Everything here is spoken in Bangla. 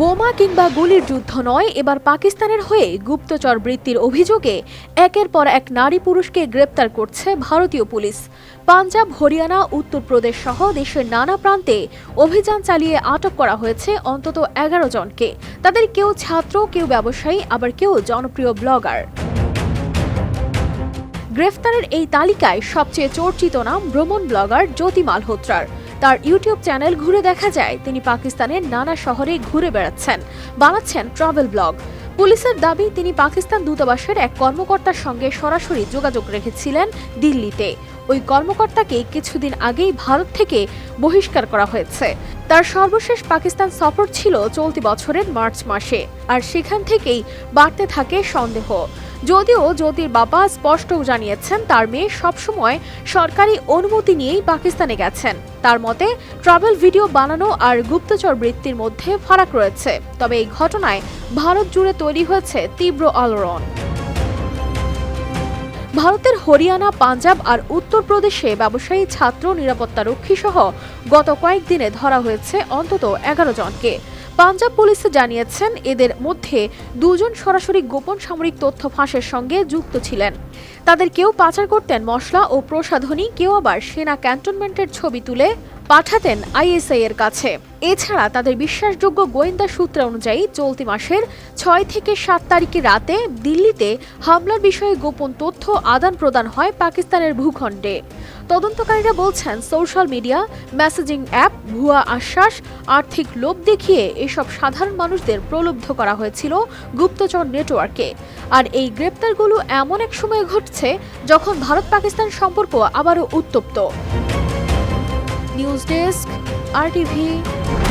বোমা কিংবা গুলির যুদ্ধ নয়, এবার পাকিস্তানের হয়ে গুপ্তচর বৃত্তির অভিযোগে একের পর এক নারী পুরুষকে গ্রেপ্তার করছে ভারতীয় পুলিশ। পাঞ্জাব, হরিয়ানা, উত্তরপ্রদেশ সহ দেশের নানা প্রান্তে অভিযান চালিয়ে আটক করা হয়েছে অন্তত এগারো জনকে। তাদের কেউ ছাত্র, কেউ ব্যবসায়ী, আবার কেউ জনপ্রিয় ব্লগার। গ্রেফতারের এই তালিকায় সবচেয়ে চর্চিত নাম ভ্রমণ ব্লগার জ্যোতি মালহোত্রার। তার ইউটিউব চ্যানেল ঘুরে দেখা যায়, তিনি পাকিস্তানের নানা শহরে ঘুরে বেড়াচ্ছেন। বানাচ্ছেন ট্রাভেল ব্লগ। পুলিশের দাবি, তিনি পাকিস্তান দূতাবাসের এক কর্মকর্তার সঙ্গে সরাসরি যোগাযোগ রেখেছিলেন দিল্লিতে। ওই কর্মকর্তাকে কিছুদিন আগেই ভারত থেকে বহিষ্কার করা হয়েছে। তার সর্বশেষ পাকিস্তান সফর ছিল চলতি বছরের মার্চ মাসে, আর সেখান থেকেই বাড়তে থাকে সন্দেহ। যদিও জ্যোতির বাবা স্পষ্ট জানিয়েছেন, তার মেয়ে সবসময় সরকারি অনুমতি নিয়েই পাকিস্তানে গেছেন। তার মতে, ট্রাভেল ভিডিও বানানো আর গুপ্তচর বৃত্তির মধ্যে ফারাক রয়েছে। তবে এই ঘটনায় ভারত জুড়ে তৈরি হয়েছে তীব্র আলোড়ন। ভারতের হরিয়ানা, পাঞ্জাব আর উত্তরপ্রদেশে ব্যবসায়ী, ছাত্র নিরাপত্তারক্ষী সহ গত কয়েকদিনে ধরা হয়েছে অন্তত এগারো জনকে। পাঞ্জাব পুলিশ জানিয়েছেন এদের মধ্যে দুজন সরাসরি গোপন সামরিক তথ্য ফাঁসের সঙ্গে যুক্ত ছিলেন। তাদের কেউ পাচার করতেন মশলা ও প্রসাধনী, কেউ আবার সেনা ক্যান্টনমেন্টের ছবি তুলে পাঠাতেন আইএসআই এর কাছে। এছাড়া তাদের বিশ্বাসযোগ্য গোয়েন্দা সূত্র অনুযায়ী চলতি মাসের ছয় থেকে সাত তারিখে রাতে দিল্লিতে হামলার বিষয়ে গোপন তথ্য আদান প্রদান হয় পাকিস্তানের ভূখণ্ডে। তদন্তকারীরা বলছেন, সোশ্যাল মিডিয়া, মেসেজিং অ্যাপ, ভুয়া আশ্বাস, আর্থিক লোভ দেখিয়ে এসব সাধারণ মানুষদের প্রলুব্ধ করা হয়েছিল গুপ্তচর নেটওয়ার্কে। আর এই গ্রেপ্তারগুলো এমন এক সময়ে ঘটছে যখন ভারত পাকিস্তান সম্পর্ক আবারও উত্তপ্ত। News Desk, RTV.